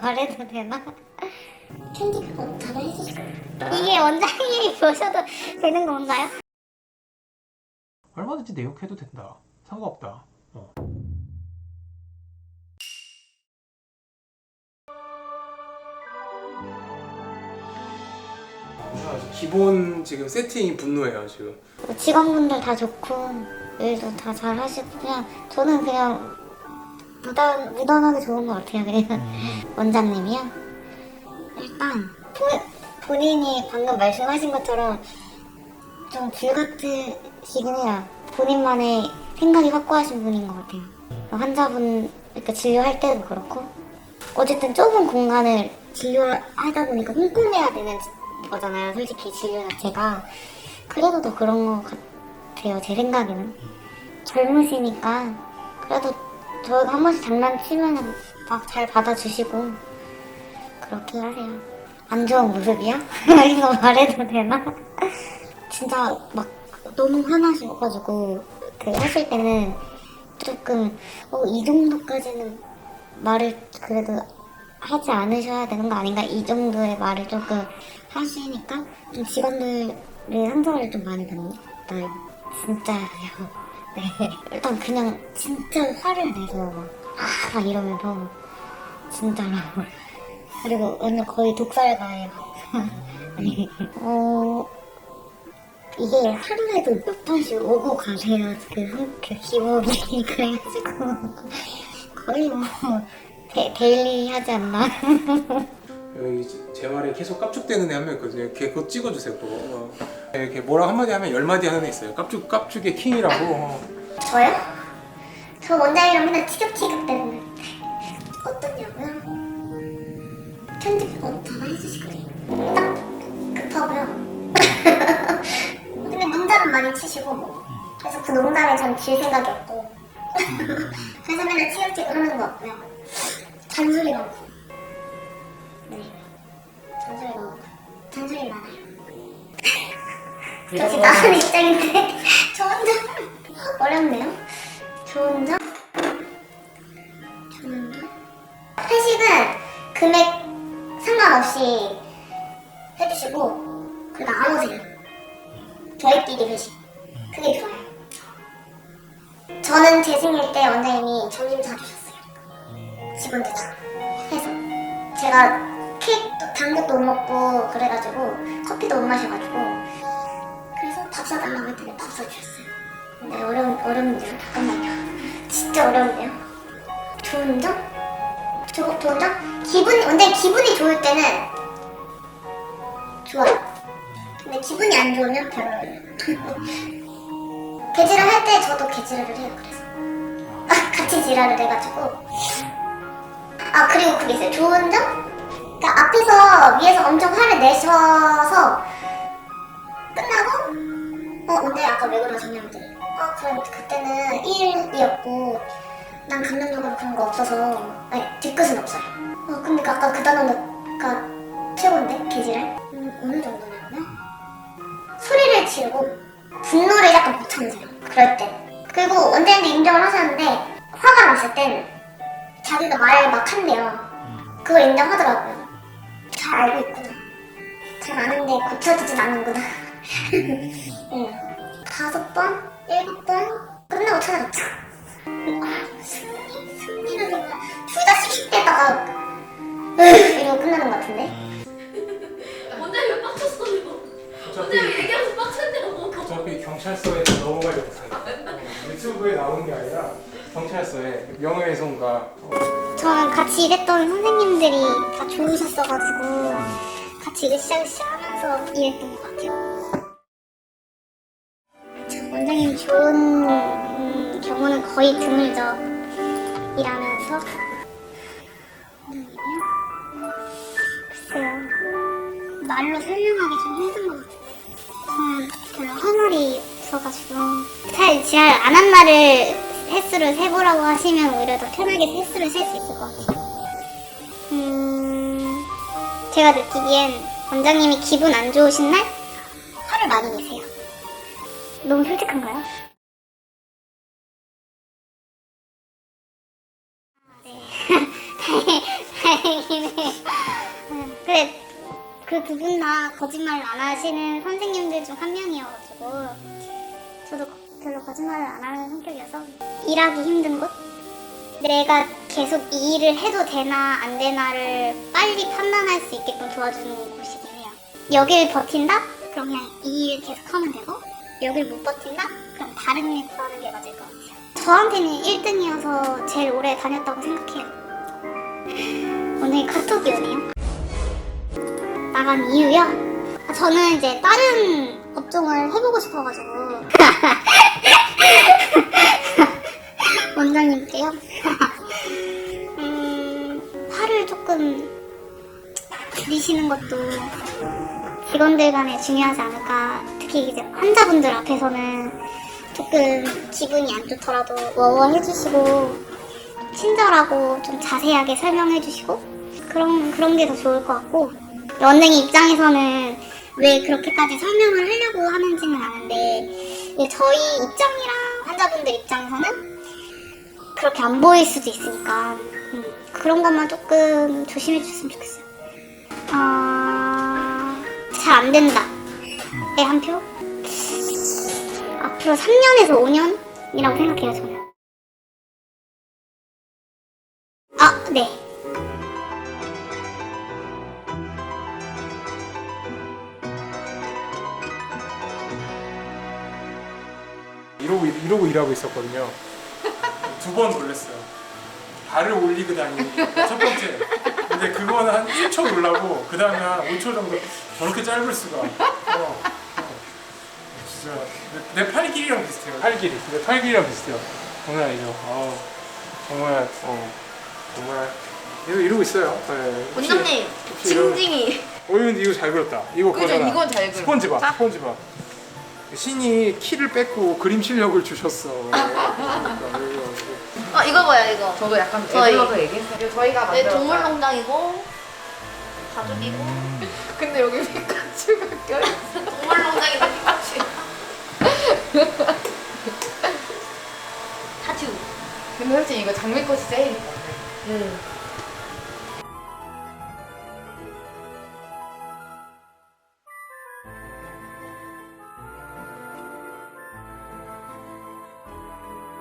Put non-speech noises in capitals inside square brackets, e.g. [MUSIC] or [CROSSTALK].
말해도 되나? 편집하고 다 해주실 거예요. 이게 원장님이 보셔도 되는 건가요? 얼마든지 내 욕해도 된다. 상관없다. 어. 기본 지금 세팅이 분노예요 지금. 직원분들 다 좋고 일도 다 잘 하시고 그냥 저는 그냥 무단, 무던하게 좋은 것 같아요. 그냥 원장님이요. 일단 보, 본인이 방금 말씀하신 것처럼 좀 불같으시긴 해요. 본인만의 생각이 확고하신 분인 것 같아요. 환자분 그러니까 진료할 때도 그렇고. 어쨌든 좁은 공간을 진료하다 보니까 꼼꼼해야 되는 거잖아요. 솔직히 진료 자체가. 그래도 더 그런 것 같아요 제 생각에는. 젊으시니까 그래도 저희가 한 번씩 장난치면 막 잘 받아주시고 그렇게 하세요 안 좋은 모습이야? [LAUGHS] 이거 말해도 되나? [LAUGHS] 진짜 막 너무 화나셔가지고 그 하실 때는 조금 어, 이 정도까지는 말을 그래도 하지 않으셔야 되는 거 아닌가 이 정도의 말을 조금 하시니까 좀 직원들의 상처를 좀 많이 받나요 진짜요 네 일단 그냥 진짜 화를 내서 막, 아, 막 이러면서 진짜로 그리고 오늘 거의 독살가예요 [LAUGHS] 네. 어 이게 하루에도 몇 번씩 오고 가세요 그, 한- 그 기복이 [LAUGHS] 그래가지고 거의 뭐 데, 데일리 하지 않나 여기 제 말에 계속 깝죽대는 애 한 명 있거든요. 걔 그거 찍어주세요. 그거. 어. 이렇게 뭐라 한마디 하면 열마디 하는 애 있어요. 깝죽 깝죽의 킹이라고. 어. 저요? 저 원장이랑 맨날 티격티격 대는데 어떠냐고요? 편집하고 다 해주실 거예요. 딱 급하고요. 근데 농담은 많이 치시고 그래서 그 농담에 전질 생각이 없고 그래서 맨날 티격티격 하는 것 같고요. 잔소리 많고 네 잔소리 많고 잔소리 많아요. 저 지금 나가는 입장인데 [LAUGHS] 저 혼자 어렵네요. 좋은 점? 좋은 점? 회식은 금액 상관없이 해주시고 그러니까 나오세요. 저희끼리 회식. 그게 좋아요. 저는 제 생일 때 원장님이 점심 사주셨어요. 직원들 다 해서 제가 케이크도 단 것도 못 먹고 그래가지고 커피도 못 마셔가지고 밥 사달라고 했더니 밥 사주셨어요. 네, 어려운, 어려운데요. 잠깐만요. 진짜 어려운데요. 좋은 점? 조, 좋은 점? 기분, 근데 기분이 좋을 때는 좋아요. 근데 기분이 안 좋으면 별로예요. [LAUGHS] 개지랄 할 때 저도 개지랄을 해요, 그래서. 아, 같이 지랄을 해가지고. 아, 그리고 그게 있어요. 좋은 점? 그러니까 앞에서 위에서 엄청 화를 내셔서 끝나고 어 근데 아까 왜 그러셨냐고 했더니 아 그럼 그때는 1이었고 난 감정적으로 그런 거 없어서 아니 뒤끝은 없어요. 어 근데 아까 그 단어가 최고인데 개지랄 음, 어느 정도냐면 소리를 지르고 분노를 약간 못 참으세요 그럴 때. 그리고 원장님도 인정을 하셨는데 화가 났을 땐 자기가 말을 막 한대요. 그걸 인정하더라고요. 잘 알고 있구나. 잘 아는데 고쳐지진 않는구나. 응. [LAUGHS] 다섯 번, 일곱 번 끝나고 찾아갔죠. 아, 승리, 승리라기보다 둘다 씩씩대다가 이러고 끝나는 것 같은데. 원장님 왜 빡쳤어 이거? 어차피 원장님 얘기하면서 빡쳤냐고 어차피 경찰서에 넘어가려고 했어요. 유튜브에 나오는 게 아니라 경찰서에 명예훼손과 어, 저는 같이 일했던 선생님들이 다 좋으셨어가지고 같이 으쌰으쌰 하면서 일했던 것 같아요. 좋은 음, 경우는 거의 드물죠. 일하면서. 원장님이요? 글쎄요. 말로 설명하기 좀 힘든 것 같아요. 저는 할 말이 없어가지고. 잘 지랄 안한 날을 횟수를 세보라고 하시면 오히려 더 편하게 횟수를 셀 수 있을 것 같아요. 음, 제가 느끼기엔 원장님이 기분 안 좋으신 날 화를 많이 내세요. 너무 솔직한가요? 네. 다행이네. [LAUGHS] 그래, 그두 분 다 거짓말 안 하시는 선생님들 중 한 명이어가지고 저도 별로 거짓말을 안 하는 성격이어서 일하기 힘든 곳? 내가 계속 이 일을 해도 되나 안 되나를 빨리 판단할 수 있게끔 도와주는 곳이긴 해요. 여길 버틴다? 그럼 그냥 이 일 계속 하면 되고 여길 못 버틴다? 그럼 다른 일 구하는 게 맞을 것 같아요. 저한테는 1등이어서 제일 오래 다녔다고 생각해요. 오늘 카톡이 오네요. 나간 이유요? 아, 저는 이제 다른 업종을 해보고 싶어가지고 [LAUGHS] 원장님께요. [LAUGHS] 음, 화를 조금 줄이시는 것도 직원들 간에 중요하지 않을까. 특히 이제 환자분들 앞에서는 조금 기분이 안 좋더라도 워워 해주시고 친절하고 좀 자세하게 설명해 주시고 그런 그런 게 더 좋을 것 같고 원장님 입장에서는 왜 그렇게까지 설명을 하려고 하는지는 아는데 저희 입장이랑 환자분들 입장에서는 그렇게 안 보일 수도 있으니까 음, 그런 것만 조금 조심해 줬으면 좋겠어요. 어... 잘 안 된다. 네, 한 표? 앞으로 3년에서 5년이라고 생각해요, 저는. 아, 네. 이러고 이러고 일하고 있었거든요. 두 번 놀랬어요. 발을 올리고 다니는 게 첫 번째. 근데 그거는 한 1초 놀라고 그 다음에 한 5초 정도 저렇게 짧을 수가. 어, 어. 진짜 내, 내 팔 길이랑 비슷해요. 팔 길이. 내 팔 길이랑 비슷해요. 장난 아니죠. 아, 정말 어 정말 계속 이러고 있어요. 네. 혹시- 원장님 혹시 이런- 징징이. 어, 이거 이거 잘 그렸다. 이거 그죠, 거잖아. 이건 잘 그렸다. 스펀지 봐, 스펀지 봐. 신이 키를 뺏고 그림 실력을 주셨어. 그러니까 이거- 아 이거 봐요 이거. 저도 약간 저희- 애들러서 얘기했어요. 이거 저희가 네 만들었어요. 동물농장이고 가족이고 근데 여기 피카츄가 껴있어. 동물농장이다 피카츄. 타츄. 근데 솔직히 이거 장미꽃이 세일이거든. 응.